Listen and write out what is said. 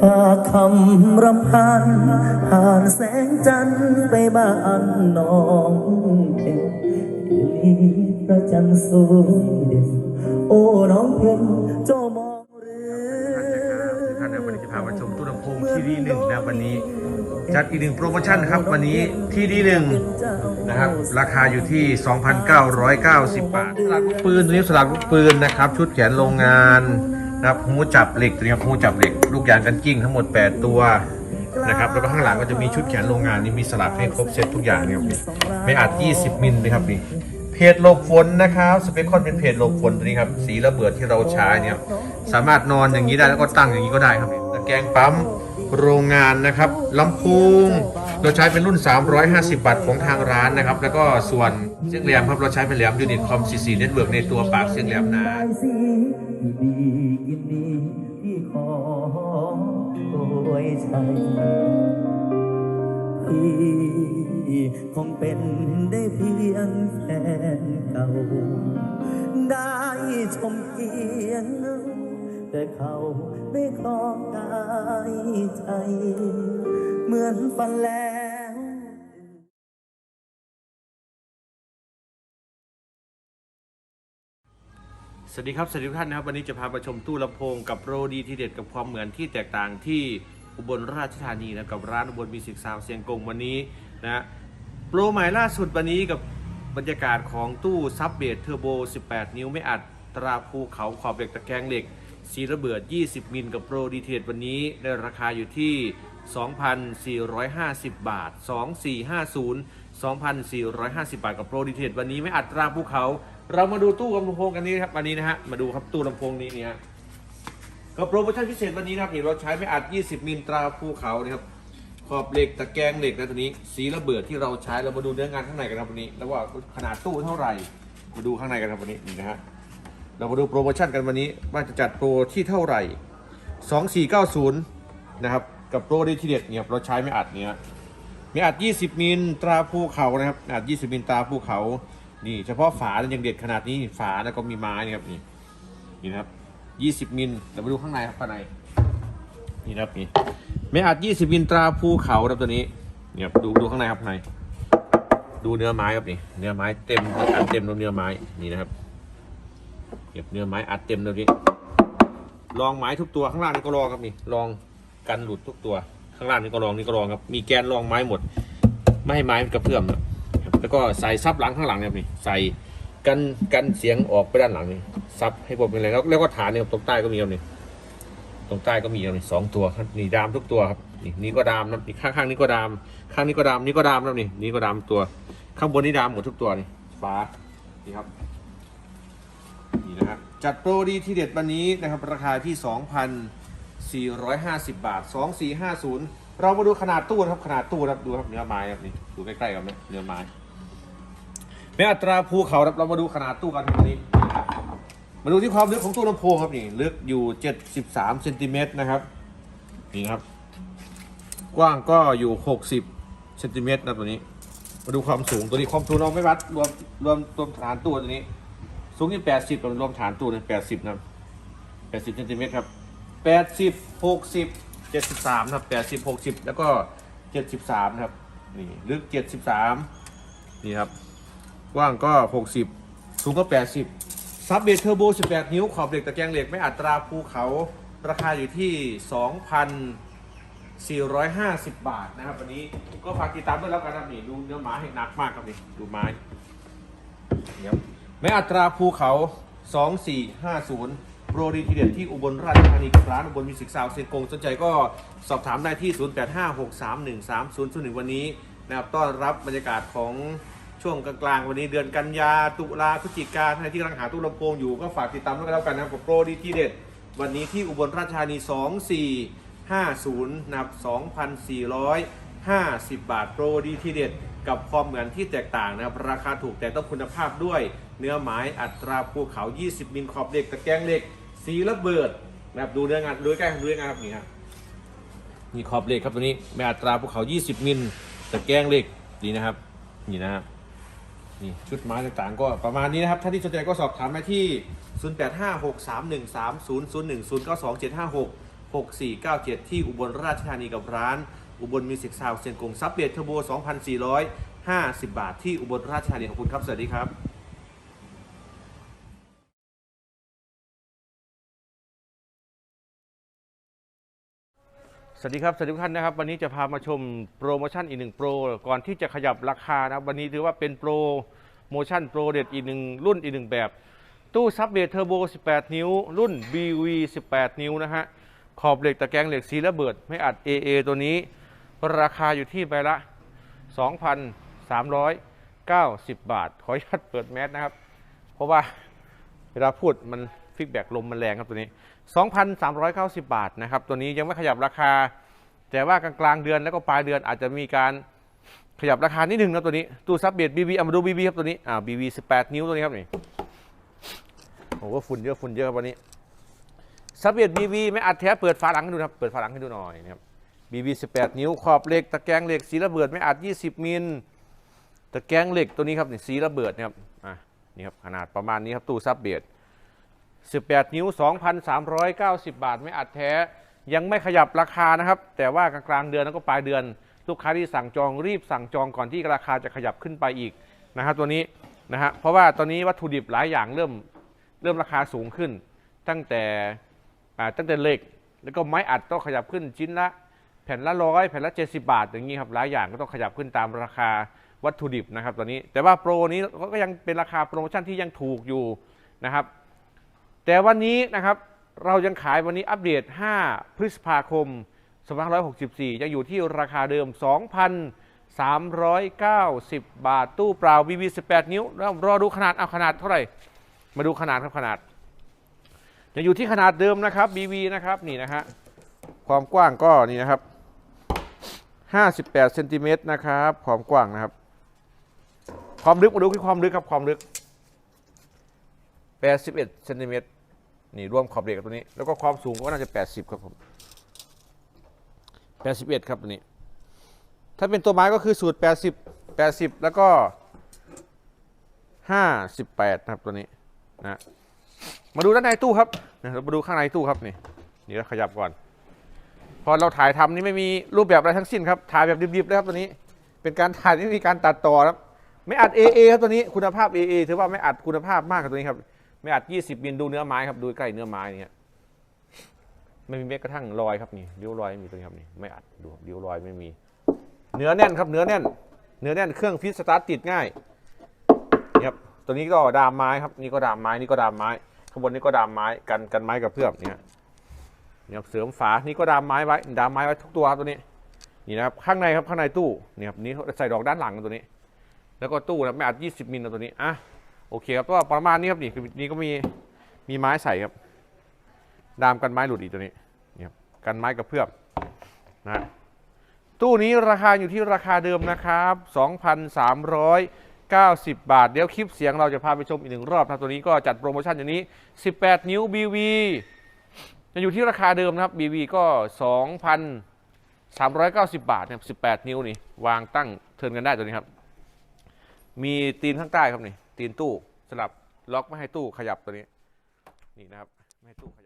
ฝากคำรำพันผ่านแสงจันทร์ไปบ้านน้องเพ็ญมีพระจันทร์สวยเด่นโอ้น้องเพ็ญเจ้ามอง งที่ดีหนึ่งนะวันนี้ จัดอีกหนึ่งโปรโมชั่นครับวันนี้ที่ดีหนึ่งนะครับราคาอยู่ที่ 2,990 บาท สลักลูกปืนตัวนี้สลักลูกปืนนะครับชุดแขนโรงงานนะครับหูจับเหล็กตัวนี้ครับหูจับเหล็ก ลูกยางกันกิ้งทั้งหมด 8 ตัวนะครับแล้วก็ข้างหลังก็จะมีชุดแขนโรงงานนี่มีสลักให้ครบเซตทุกอย่างเนี่ยครับนี่ไม่อัด 20 มิลนะครับนี่เพจหลบฝนนะครับสเปคคอนเป็นเพจหลบฝนตัวนี้ครับสีระเบิดที่เราใช้เนี่ยสามารถนอนอย่างนี้ได้แล้วก็ตั้งอย่างนี้ก็ได้ครับ แกงปั๊มโรงงานนะครับลำโพงเราใช้เป็นรุ่น 350 บาทของทางร้านนะครับ แล้วก็ส่วนเสียงแหลมครับเราใช้เป็นแหลมยูนิตคอมซีซีเน็ตเวิร์กในตัวปากเสียงแหลมนาได้สิดียินดีพี่ขอโวยชัยพี่คงเป็นได้เพียงแฟนเก่า ได้ชมเพียง แต่เขาได้ครองกายใจ เหมือนฝันแล้วสวัสดีครับสวัสดีทุกท่านนะครับ วันนี้จะพาไปชมตู้ลำโพงกับโรดีที่เด็ดกับความเหมือนที่แตกต่างที่อุบลราชธานีนะกับร้านอุบลมิวสิกซาวเสียงกงวันนี้นะโปรใหม่ล่าสุดวันนี้กับบรรยากาศของตู้ซับเบสเทอร์โบ 18 นิ้วไม่อัด ตราภูเขาขอบเหล็กตะแกรงเหล็ก สีระเบิด 20 มิลกับโปรดีเทดวันนี้ได้ราคาอยู่ที่ 2,450 บาท 2450 2,450 บาทกับโปรดีเทดวันนี้ไม่อัดตราภูเขา เรามาดูตู้ลำโพงกันนี้ครับวันนี้นะฮะมาดูครับตู้ลำโพงนี้เนี่ยก็โปรโมชั่นพิเศษวันนี้นะครับนี่เราใช้ไม่อัด 20 มิลตราภูเขานะครับขอบเหล็กตะแกรงเหล็กนะตัวนี้ สีระเบิดที่เราใช้เรามาดูเนื้องานข้างในกันครับวันนี้ แล้วว่าขนาดตู้เท่าไหร่มาดูข้างในกันครับวันนี้นี่นะฮะ เรามาดูโปรโมชั่นกันวันนี้ว่าจะจัดโปรที่เท่าไหร่ 2490 นะครับ กับโปรดีทีเด็ดเนี่ยเราใช้ไม่อัดเนี่ยไม่อัด 20 มิลตราภูเขานะครับอัด 20 มิลตราภูเขานี่เฉพาะฝาเนี่ยยังเด็ดขนาดนี้ฝาแล้วก็มีไม้นี่ครับนี่นี่นะครับ 20 มิลเดี๋ยวมาดูข้างในครับข้างในนี่นะครับนี่ไม่อัด 20 มิลตราภูเขาครับตัวนี้เนี่ยดูดูข้างในครับข้างในดูเนื้อไม้ครับนี่เนื้อไม้เต็มอัดเต็มเนื้อไม้นี่นะครับ ก็บเนื้อไม้อัดเต็มเลยนี้ลองไม้ทุกตัวข้างล่างนี่ก็ลองครับนี่ลองกันหลุดทุกตัว ข้างล่างนี่ก็ลองนี่ก็ลองครับ มีแกนรองไม้หมด ไม่ให้ไม้มันกระเพื่อมนะแล้วก็ใส่ซับหลังข้างหลังเนี่ยนี่ใส่กันกันเสียงออกไปด้านหลังนี่ซับให้ผมเป็นอะไรแล้วแล้วก็ฐานเนี่ยตรงใต้ก็มีครับนี่ตรงใต้ก็มีครับนี่สองตัวครับนี่ดามทุกตัวครับนี่นี่ก็ดามนะนี่ข้างข้างนี้ก็ดาม ข้างนี้ก็ดามนี่ก็ดามนะนี่นี่ก็ดามตัว ข้างบนนี่ดามหมดทุกตัวนี่ฟ้านี่ครับ นะครับ จัดโปรดีที่เด็ดวันนี้นะครับ ราคาที่ 2,450 บาท 2450 เรามาดูขนาดตู้นะครับ ขนาดตู้ครับ ดูครับเนื้อไม้ครับนี่ ดูใกล้ๆครับเนี่ยเนื้อไม้แม้อัตราภูเขาครับ เรามาดูขนาดตู้กันตัวันนี้มาดูที่ความลึกของตู้ลำโพงครับนี่ลึกอยู่ 73เซนติเมตรนะครับนี่ครับ กว้างก็อยู่ 60เซนติเมตรนะตัวนี้ มาดูความสูงตัวนี้ความสูงเราไม่วัดรวมรวมรวมฐานตัวตัวนี้ สูงที่แปดสิบรวมฐานตัวเนี่ยแปดสิบนะแปดสิบเซนติเมตรครับแปดสิบหกสิบเจ็ดสิบสามครับแปดสิบหกสิบแล้วก็เจ็ดสิบสามครับนี่ลึกเจ็ดสิบสามนี่ครับกว้างก็หกสิบสูงก็แปดสิบซับเบสเทอร์โบสิบแปดนิ้วขอบเหล็กตะแกรงเหล็กไม่อัตราภูเขาราคาอยู่ที่สองพัน450 บาทนะครับ วันนี้ก็ฝากติดตามด้วยแล้วกันนะนี่ดูเนื้อไม้ให้หนักมากครับนี่ดูไม้เดี๋ยว ไม่อัตราภูเขา 2450 โปรดีทีเด็ดที่อุบลราชธานีกับร้านอุบลมิวสิกซาวเซนกงสนใจก็สอบถามได้ที่ 0856313001 วันนี้นะครับต้อนรับบรรยากาศของช่วงกลางๆวันนี้เดือนกันยาตุลาพฤศจิกาท่านที่กำลังหาตู้ลำโพงอยู่ก็ฝากติดตามด้วยกันแล้วกันนะครับกับโปรดีทีเด็ดวันนี้ที่อุบลราชธานี 2450นับ 50 บาทโปรดีทีเด็ดกับความเหมือนที่แตกต่างนะครับ ราคาถูกแต่ต้องคุณภาพด้วย เนื้อไม้อัตราภูเขา 20 มิลขอบเหล็กตะแกรงเหล็ก สีระเบิดนะครับดูเนื้องานดูใกล้ดูเนื้องานครับนี่ครับนี่ขอบเหล็กครับตัวนี้แม่อัตราภูเขา 20 มิลตะแกรงเหล็กดีนะครับนี่นะครับนี่ชุดไม้ต่างๆ ก็ประมาณนี้นะครับถ้าที่สนใจก็สอบถามมาที่ 0856313001ที่อุบลราชธานีกับร้าน อุบลมิวสิกซาวเซียงกงซับเบียดเทอร์โบ 2,450 บาท ที่อุบลราชธานีขอบคุณครับ สวัสดีครับสวัสดีครับสวัสดีทุกท่านนะครับ วันนี้จะพามาชมโปรโมชั่นอีกหนึ่งโปร ก่อนที่จะขยับราคานะครับวันนี้ถือว่าเป็นโปรโมชั่นโปรเด็ดอีกหนึ่งรุ่นอีกหนึ่งแบบ ตู้ซับเบทเทอร์โบ 18 นิ้ว รุ่น BV 18 นิ้วนะฮะขอบเหล็กตะแกรงเหล็กสีระเบิด ไม่อัด AA ตัวนี้ ราคาอยู่ที่ใบละ 2,390 บาท ขออนุญาตเปิดแมสนะครับ เพราะว่าเวลาพูดมันฟีดแบ็กลมมันแรงครับตัวนี้ 2,390 บาทนะครับ ตัวนี้ยังไม่ขยับราคา แต่ว่ากลางกลางๆเดือนแล้วก็ปลายเดือนอาจจะมีการขยับราคานิดนึงนะตัวนี้ ตู้ซับเบียด BB เอามาดู BB ครับตัวนี้ อ่า BB 18นิ้วตัวนี้ครับนี่โอ้โหฝุ่นเยอะฝุ่นเยอะครับวันนี้ซับเบียด BB ไม่อัดแท้เปิดฝาหลังให้ดูครับ เปิดฝาหลังให้ดูหน่อยนะครับ BB 18 นิ้วขอบเหล็กตะแกรงเหล็กสีระเบิดไม่อัด 20 มิลตะแกรงเหล็กตัวนี้ครับนี่สีระเบิดนะครับอะนี่ครับขนาดประมาณนี้ครับตู้ซับเบียด18 นิ้ว 2,390 บาท ไม่อัดแท้ ยังไม่ขยับราคานะครับ แต่ว่ากลางเดือนแล้วก็ปลายเดือน ลูกค้าที่สั่งจองรีบสั่งจองก่อนที่ราคาจะขยับขึ้นไปอีกนะครับตัวนี้นะฮะเพราะว่าตอนนี้วัตถุดิบหลายอย่างเริ่มเริ่มราคาสูงขึ้น ตั้งแต่ตั้งแต่เหล็ก แล้วก็ไม้อัดต้องขยับขึ้นชิ้นละ แผ่นละร้อยแผ่นละ 70 บาท อย่างนี้ครับหลายอย่างก็ต้องขยับขึ้นตามราคาวัตถุดิบนะครับตอนนี้ แต่ว่าโปรนี้ก็ยังเป็นราคาโปรโมชั่นที่ยังถูกอยู่นะครับ แต่วันนี้นะครับเรายังขายวันนี้อัปเดต 5 พฤษภาคม2564 ยังอยู่ที่ราคาเดิม 2,390 บาท ตู้เปล่า BB 18 นิ้วแล้วรอดูขนาดเอาขนาดเท่าไหร่ มาดูขนาดครับขนาดยังอยู่ที่ขนาดเดิมนะครับ BB นะครับนี่นะฮะความกว้างก็นี่นะครับ 58เซนติเมตรนะครับความกว้างนะครับ ความลึกมาดูที่ความลึกครับความลึก 81เซนติเมตรนี่รวมขอบเหล็กกับตัวนี้ แล้วก็ความสูงก็น่าจะ 80 ครับผม 81 ครับตัวนี้ ถ้าเป็นตัวไม้ก็คือสูตร 80 80 แล้วก็ 58นะครับตัวนี้นะมาดูด้านในตู้ครับเรามาดูข้างในตู้ครับนี่นี่เราขยับก่อน พอเราถ่ายทำนี่ไม่มีรูปแบบอะไรทั้งสิ้นครับถ่ายแบบดิบๆเลยครับตัวนี้เป็นการถ่ายที่มีการตัดต่อครับไม่อัด AA ครับตัวนี้คุณภาพ AA ถือว่าไม่อัดคุณภาพมากครับตัวนี้ครับไม่อัด 20มิลดูเนื้อไม้ครับดูใกล้เนื้อไม้นี่ยไม่มีแม้กระทั่งรอยครับนี่ริ้วรอยไม่มีตัวนี้ครับนี่ไม่อัดดูริ้วรอยไม่มี เนื้อแน่นครับเนื้อแน่น เนื้อแน่นเครื่องฟิตสตาร์ทติดง่ายนี่ครับตัวนี้ก็ดามไม้ครับนี่ก็ดามไม้นี่ก็ดามไม้ข้างบนนี่ก็ดามไม้กันกันไม้กับเพื่อมเนี่ย นี่ครับเสริมฝานี่ก็ดามไม้ไว้ดามไม้ไว้ทุกตัวครับตัวนี้นี่นะครับข้างในครับข้างในตู้นี่ครับนี่ใส่ดอกด้านหลังตัวนี้ แล้วก็ตู้นะไม่อัด 20มิลนะตัวนี้อะโอเคครับก็ประมาณนี้ครับนี่คือนี่ก็มีมีไม้ใส่ครับ ดามกันไม้หลุดอีกตัวนี้นี่ครับกันไม้กระเพื่อมนะฮะตู้นี้ราคาอยู่ที่ราคาเดิมนะครับ2,390 บาท เดี๋ยวคลิปเสียงเราจะพาไปชมอีกหนึ่งรอบนะตัวนี้ก็จัดโปรโมชั่นอย่างนี้ 18 นิ้ว BV ยังอยู่ที่ราคาเดิมนะครับ BV ก็ 2,390 บาทนะครับ18 นิ้วนี่วางตั้งเทินกันได้ตัวนี้ครับ มีตีนข้างใต้ครับนี่ตีนตู้สลับล็อกไม่ให้ตู้ขยับตัวนี้ นี่นะครับ ไม่ให้ตู้ขยับ